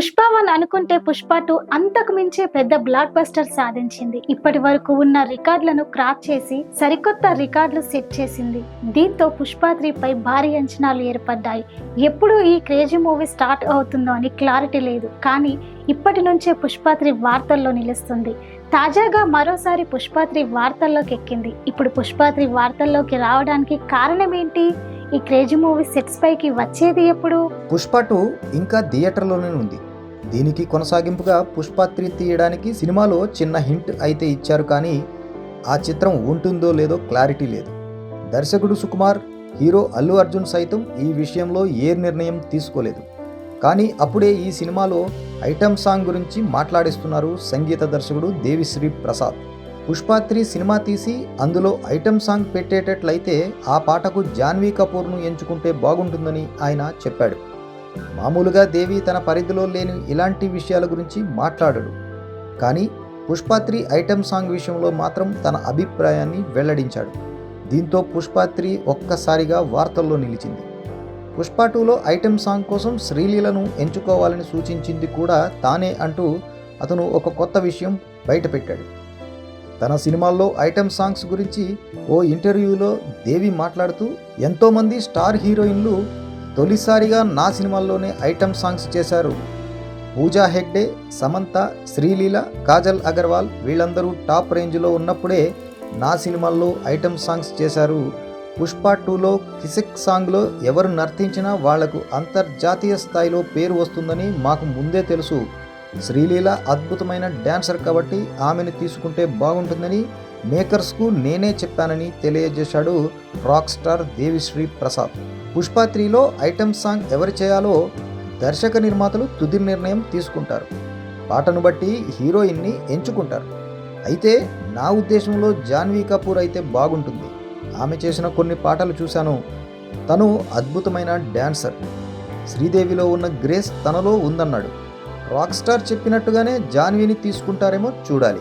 Pushpa one అనుకుంటే Pushpa two అంతకు మించే పెద్ద బ్లాక్ బస్టర్ సాధించింది. ఇప్పటి వరకు ఉన్న రికార్డులను క్రాక్ చేసి సరికొత్త రికార్డులు సెట్ చేసింది. దీంతో పుష్ప త్రీ పై భారీ అంచనాలు ఏర్పడ్డాయి. ఎప్పుడు ఈ క్రేజీ మూవీ స్టార్ట్ అవుతుందో అని క్లారిటీ లేదు. కానీ ఇప్పటి నుంచే పుష్ప త్రీ వార్తల్లో నిలుస్తుంది. తాజాగా మరోసారి పుష్ప త్రీ వార్తల్లోకి ఎక్కింది. ఇప్పుడు పుష్ప త్రీ వార్తల్లోకి రావడానికి కారణం ఏంటి? ఈ క్రేజీ మూవీ సెట్స్ పైకి వచ్చేది ఎప్పుడు? పుష్ప టూ ఇంకా థియేటర్లోనే ఉంది. దీనికి కొనసాగింపుగా పుష్ప త్రీ తీయడానికి సినిమాలో చిన్న హింట్ అయితే ఇచ్చారు కానీ ఆ చిత్రం ఉంటుందో లేదో క్లారిటీ లేదు. దర్శకుడు సుకుమార్ హీరో అల్లు అర్జున్ సైతం ఈ విషయంలో ఏ నిర్ణయం తీసుకోలేదు. కానీ అప్పుడే ఈ సినిమాలో ఐటమ్ సాంగ్ గురించి మాట్లాడిస్తున్నారు సంగీత దర్శకుడు దేవిశ్రీ ప్రసాద్. పుష్పాత్రి సినిమా తీసి అందులో ఐటమ్ సాంగ్ పెట్టేటట్లయితే ఆ పాటకు జాన్వీ కపూర్ను ఎంచుకుంటే బాగుంటుందని ఆయన చెప్పాడు. మామూలుగా దేవి తన పరిధిలో లేని ఇలాంటి విషయాల గురించి మాట్లాడడు. కానీ పుష్పాత్రి ఐటెం ఐటమ్ సాంగ్ విషయంలో మాత్రం తన అభిప్రాయాన్ని వెల్లడించాడు. దీంతో పుష్పాత్రి ఒక్కసారిగా వార్తల్లో నిలిచింది. పుష్ప టూలో ఐటెం సాంగ్ కోసం శ్రీలీలను ఎంచుకోవాలని సూచించింది కూడా తానే అంటూ అతను ఒక కొత్త విషయం బయటపెట్టాడు. తన సినిమాల్లో ఐటెం సాంగ్స్ గురించి ఓ ఇంటర్వ్యూలో దేవి మాట్లాడుతూ ఎంతోమంది స్టార్ హీరోయిన్లు తొలిసారిగా నా సినిమాల్లోనే ఐటమ్ సాంగ్స్ చేశారు. పూజా హెగ్డే సమంత శ్రీలీల కాజల్ అగర్వాల్ వీళ్ళందరూ టాప్ రేంజ్లో ఉన్నప్పుడే నా సినిమాల్లో ఐటమ్ సాంగ్స్ చేశారు. పుష్ప టూలో కిసిక్ సాంగ్లో ఎవరు నర్తించినా వాళ్ళకు అంతర్జాతీయ స్థాయిలో పేరు వస్తుందని మాకు ముందే తెలుసు. శ్రీలీల అద్భుతమైన డ్యాన్సర్ కాబట్టి ఆమెను తీసుకుంటే బాగుంటుందని మేకర్స్కు నేనే చెప్పానని తెలియజేశాడు రాక్ స్టార్ దేవిశ్రీ ప్రసాద్. పుష్ప త్రీలో ఐటమ్ సాంగ్ ఎవరు చేయాలో దర్శక నిర్మాతలు తుది నిర్ణయం తీసుకుంటారు. పాటను బట్టి హీరోయిన్ని ఎంచుకుంటారు. అయితే నా ఉద్దేశంలో జాన్వీ కపూర్ అయితే బాగుంటుంది. ఆమె చేసిన కొన్ని పాటలు చూశాను. తను అద్భుతమైన డ్యాన్సర్ శ్రీదేవిలో ఉన్న గ్రేస్ తనలో ఉందన్నాడు. రాక్ స్టార్ చెప్పినట్టుగానే జాన్వీని తీసుకుంటారేమో చూడాలి.